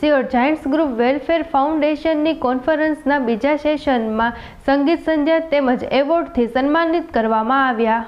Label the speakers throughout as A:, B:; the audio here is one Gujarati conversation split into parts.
A: સિયોર જાયન્ટ્સ ગ્રુપ વેલફેર ફાઉન્ડેશનની કોન્ફરન્સના બીજા સેશનમાં સંગીત સંધ્યા તેમજ એવોર્ડથી સન્માનિત કરવામાં આવ્યા.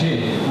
B: Group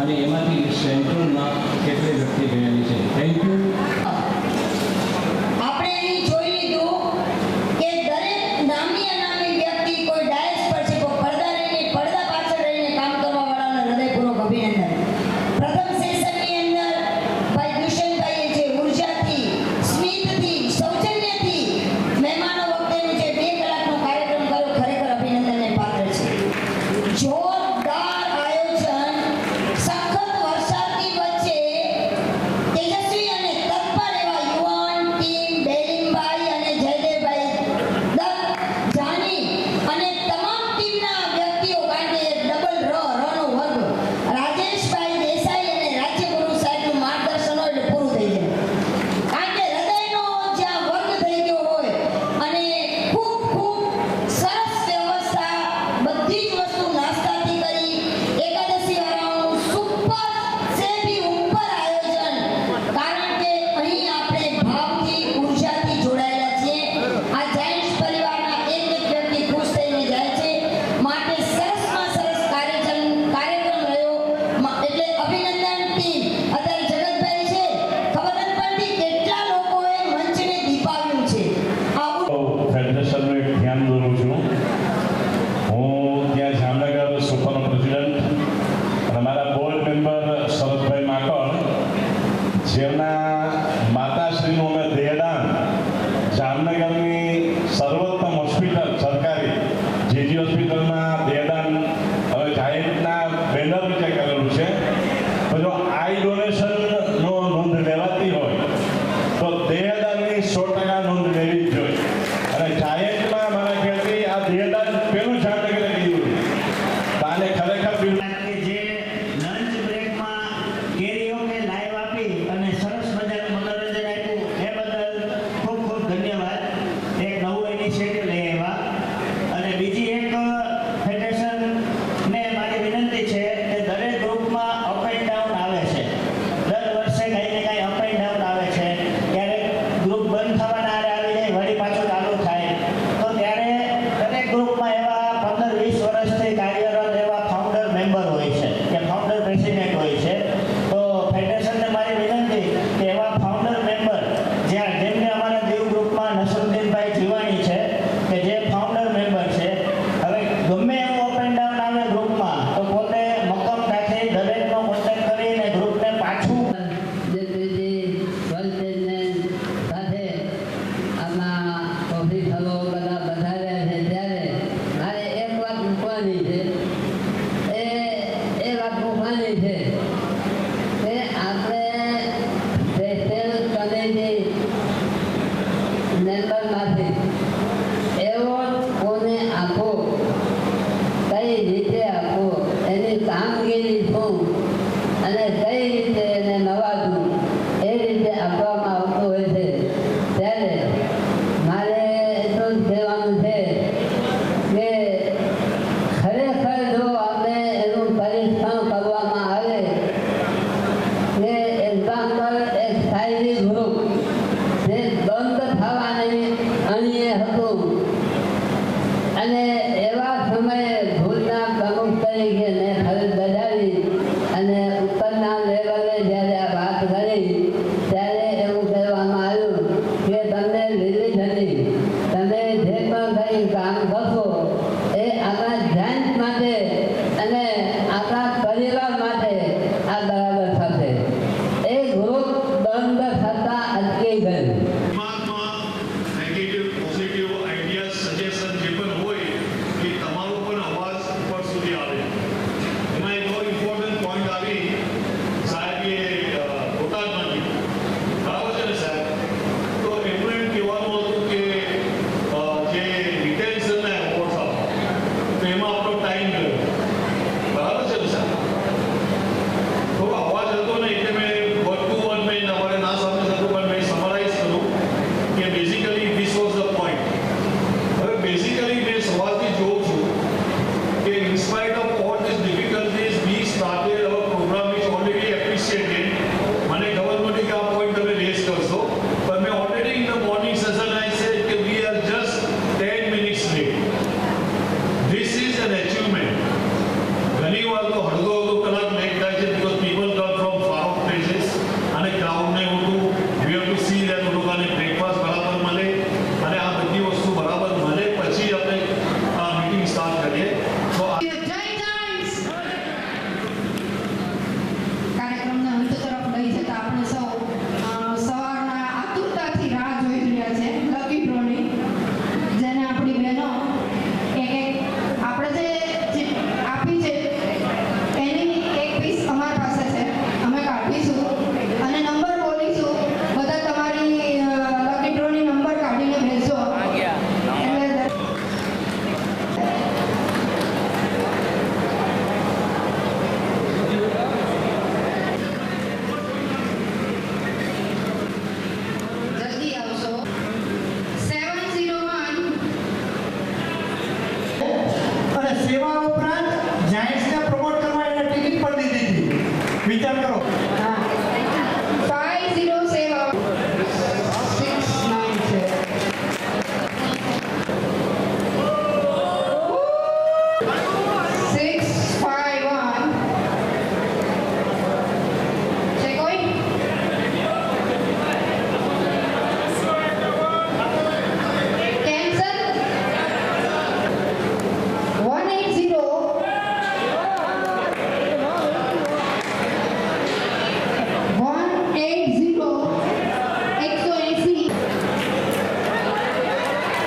C: Santa.